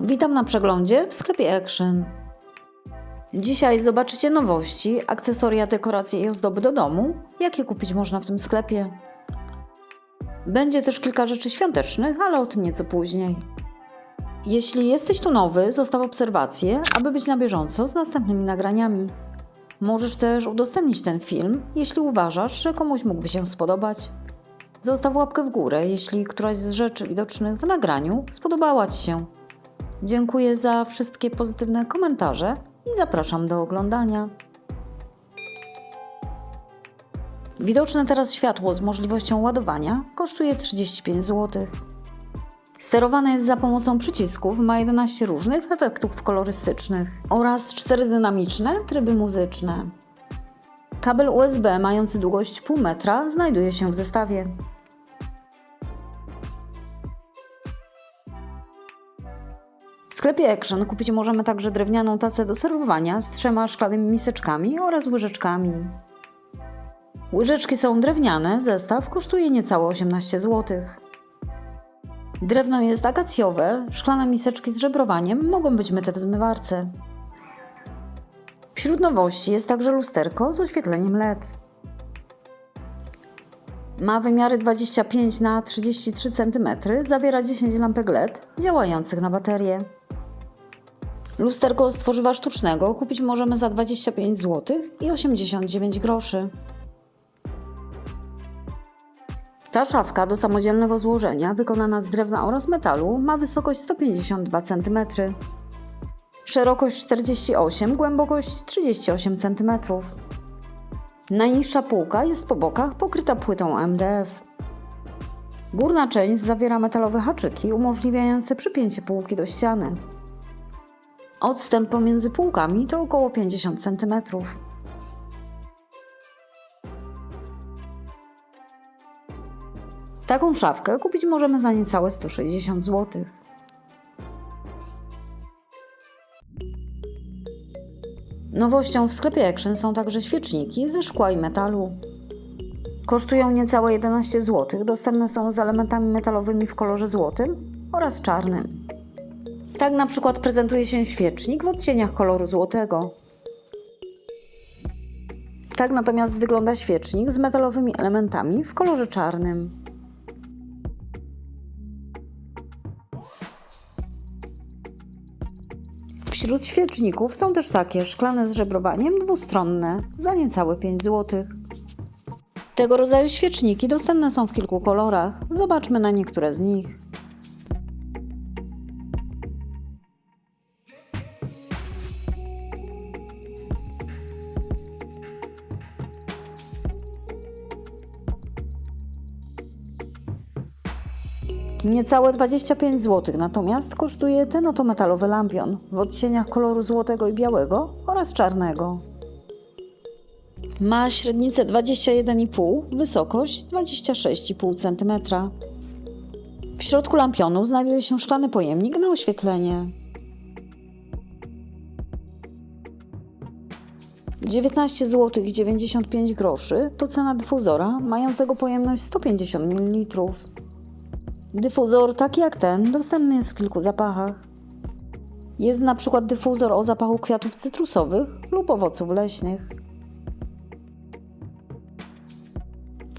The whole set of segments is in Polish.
Witam na przeglądzie w sklepie Action. Dzisiaj zobaczycie nowości, akcesoria, dekoracje i ozdoby do domu, jakie kupić można w tym sklepie. Będzie też kilka rzeczy świątecznych, ale o tym nieco później. Jeśli jesteś tu nowy, zostaw obserwację, aby być na bieżąco z następnymi nagraniami. Możesz też udostępnić ten film, jeśli uważasz, że komuś mógłby się spodobać. Zostaw łapkę w górę, jeśli któraś z rzeczy widocznych w nagraniu spodobała Ci się. Dziękuję za wszystkie pozytywne komentarze i zapraszam do oglądania. Widoczne teraz światło z możliwością ładowania kosztuje 35 zł. Sterowane jest za pomocą przycisków, ma 11 różnych efektów kolorystycznych oraz 4 dynamiczne tryby muzyczne. Kabel USB mający długość pół metra znajduje się w zestawie. Sklepie Action kupić możemy także drewnianą tacę do serwowania z trzema szklanymi miseczkami oraz łyżeczkami. Łyżeczki są drewniane, zestaw kosztuje niecałe 18 zł. Drewno jest akacjowe, szklane miseczki z żebrowaniem mogą być myte w zmywarce. Wśród nowości jest także lusterko z oświetleniem LED. Ma wymiary 25 na 33 cm, zawiera 10 lampek LED działających na baterię. Lusterko z tworzywa sztucznego kupić możemy za 25 zł i 89 groszy. Ta szafka do samodzielnego złożenia, wykonana z drewna oraz metalu, ma wysokość 152 cm. Szerokość 48, głębokość 38 cm. Najniższa półka jest po bokach pokryta płytą MDF. Górna część zawiera metalowe haczyki umożliwiające przypięcie półki do ściany. Odstęp pomiędzy półkami to około 50 cm. Taką szafkę kupić możemy za niecałe 160 zł. Nowością w sklepie Action są także świeczniki ze szkła i metalu. Kosztują niecałe 11 zł, dostępne są z elementami metalowymi w kolorze złotym oraz czarnym. Tak na przykład prezentuje się świecznik w odcieniach koloru złotego. Tak natomiast wygląda świecznik z metalowymi elementami w kolorze czarnym. Wśród świeczników są też takie szklane z żebrowaniem dwustronne za niecałe 5 zł. Tego rodzaju świeczniki dostępne są w kilku kolorach. Zobaczmy na niektóre z nich. Niecałe 25 zł natomiast kosztuje ten oto metalowy lampion w odcieniach koloru złotego i białego oraz czarnego. Ma średnicę 21,5, wysokość 26,5 cm. W środku lampionu znajduje się szklany pojemnik na oświetlenie. 19 zł 95 groszy to cena dyfuzora mającego pojemność 150 ml. Dyfuzor taki jak ten dostępny jest w kilku zapachach. Jest na przykład dyfuzor o zapachu kwiatów cytrusowych lub owoców leśnych.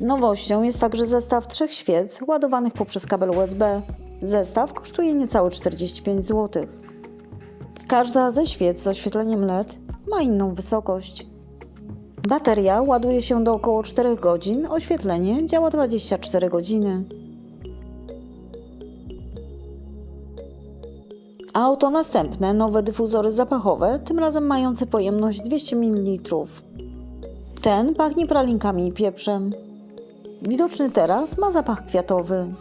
Nowością jest także zestaw trzech świec ładowanych poprzez kabel USB. Zestaw kosztuje niecałe 45 zł. Każda ze świec z oświetleniem LED ma inną wysokość. Bateria ładuje się do około 4 godzin, oświetlenie działa 24 godziny. A oto następne nowe dyfuzory zapachowe, tym razem mające pojemność 200 ml. Ten pachnie pralinkami i pieprzem. Widoczny teraz ma zapach kwiatowy.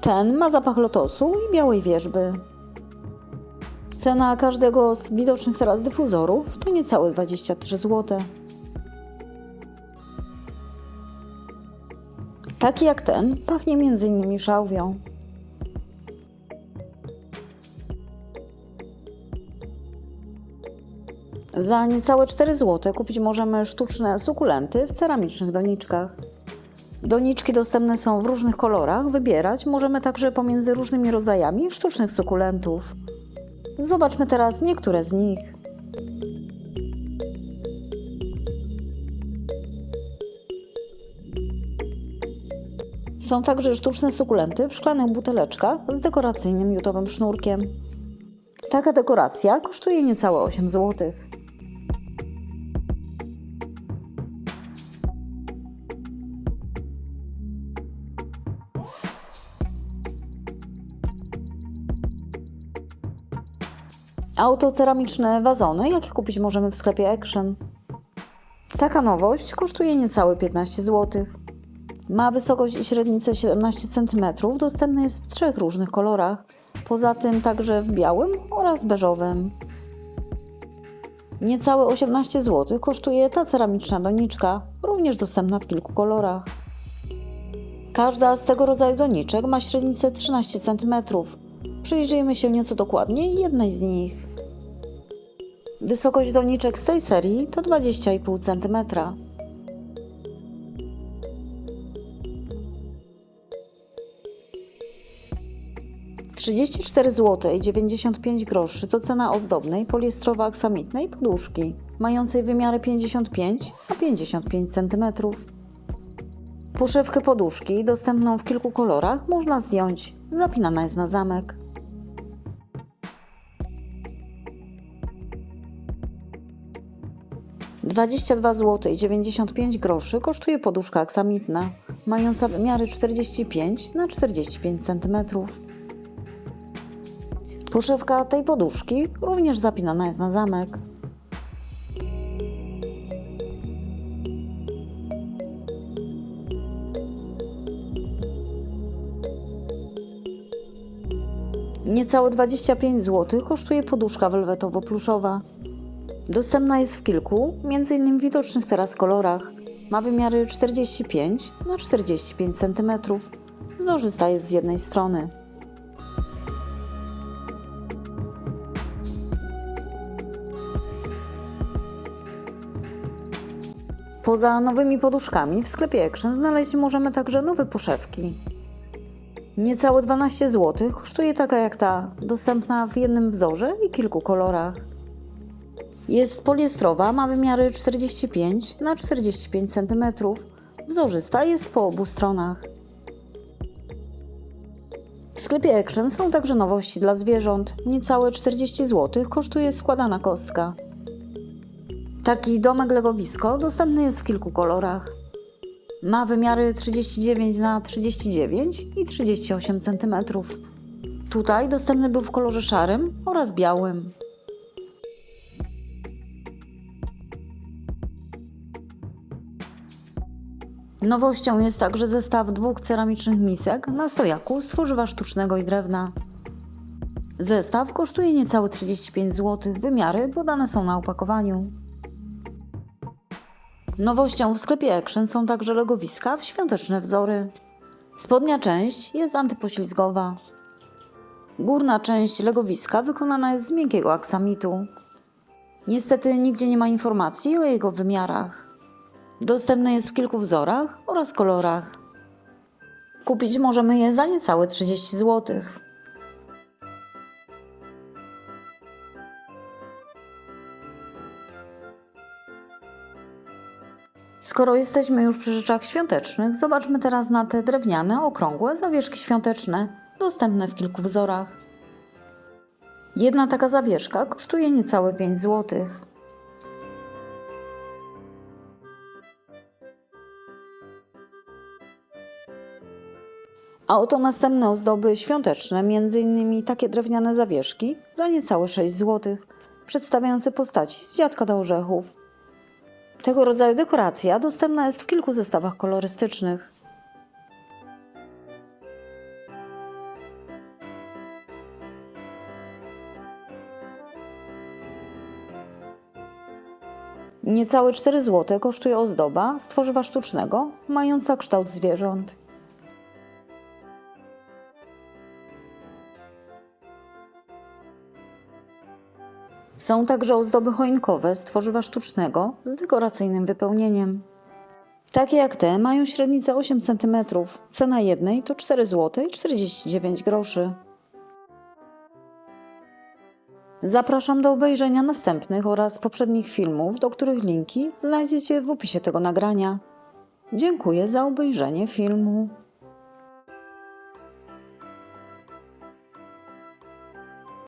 Ten ma zapach lotosu i białej wierzby. Cena każdego z widocznych teraz dyfuzorów to niecałe 23 zł. Taki jak ten pachnie m.in. szałwią. Za niecałe 4 zł kupić możemy sztuczne sukulenty w ceramicznych doniczkach. Doniczki dostępne są w różnych kolorach. Wybierać możemy także pomiędzy różnymi rodzajami sztucznych sukulentów. Zobaczmy teraz niektóre z nich. Są także sztuczne sukulenty w szklanych buteleczkach z dekoracyjnym jutowym sznurkiem. Taka dekoracja kosztuje niecałe 8 zł. Autoceramiczne wazony, jakie kupić możemy w sklepie Action. Taka nowość kosztuje niecałe 15 zł. Ma wysokość i średnicę 17 cm, dostępny jest w trzech różnych kolorach, poza tym także w białym oraz beżowym. Niecałe 18 zł kosztuje ta ceramiczna doniczka, również dostępna w kilku kolorach. Każda z tego rodzaju doniczek ma średnicę 13 cm. Przyjrzyjmy się nieco dokładniej jednej z nich. Wysokość doniczek z tej serii to 20,5 cm. Trzydzieści cztery zł i 95 groszy to cena ozdobnej poliestrowo-aksamitnej poduszki, mającej wymiary 55 na 55 cm. Poszewkę poduszki, dostępną w kilku kolorach, można zdjąć. Zapinana jest na zamek. Dwadzieścia dwa zł i 95 groszy kosztuje poduszka aksamitna, mająca wymiary 45 na 45 cm. Poszewka tej poduszki również zapinana jest na zamek. Niecałe 25 zł kosztuje poduszka welwetowo-pluszowa. Dostępna jest w kilku, m.in. widocznych teraz kolorach. Ma wymiary 45 na 45 cm. Wzorzysta jest z jednej strony. Poza nowymi poduszkami w sklepie Action znaleźć możemy także nowe poszewki. Niecałe 12 zł kosztuje taka jak ta, dostępna w jednym wzorze i kilku kolorach. Jest poliestrowa, ma wymiary 45 na 45 cm. Wzorzysta jest po obu stronach. W sklepie Action są także nowości dla zwierząt. Niecałe 40 zł kosztuje składana kostka. Taki domek legowisko dostępny jest w kilku kolorach. Ma wymiary 39 na 39 i 38 cm. Tutaj dostępny był w kolorze szarym oraz białym. Nowością jest także zestaw dwóch ceramicznych misek na stojaku z tworzywa sztucznego i drewna. Zestaw kosztuje niecałe 35 zł, wymiary podane są na opakowaniu. Nowością w sklepie Action są także legowiska w świąteczne wzory. Spodnia część jest antypoślizgowa. Górna część legowiska wykonana jest z miękkiego aksamitu. Niestety nigdzie nie ma informacji o jego wymiarach. Dostępne jest w kilku wzorach oraz kolorach. Kupić możemy je za niecałe 30 zł. Skoro jesteśmy już przy rzeczach świątecznych, zobaczmy teraz na te drewniane, okrągłe zawieszki świąteczne, dostępne w kilku wzorach. Jedna taka zawieszka kosztuje niecałe 5 zł. A oto następne ozdoby świąteczne, m.in. takie drewniane zawieszki za niecałe 6 zł, przedstawiające postaci z dziadka do orzechów. Tego rodzaju dekoracja dostępna jest w kilku zestawach kolorystycznych. Niecałe 4 zł kosztuje ozdoba z tworzywa sztucznego, mająca kształt zwierząt. Są także ozdoby choinkowe z tworzywa sztucznego z dekoracyjnym wypełnieniem. Takie jak te mają średnicę 8 cm. Cena jednej to 4 zł i 49 groszy. Zapraszam do obejrzenia następnych oraz poprzednich filmów, do których linki znajdziecie w opisie tego nagrania. Dziękuję za obejrzenie filmu.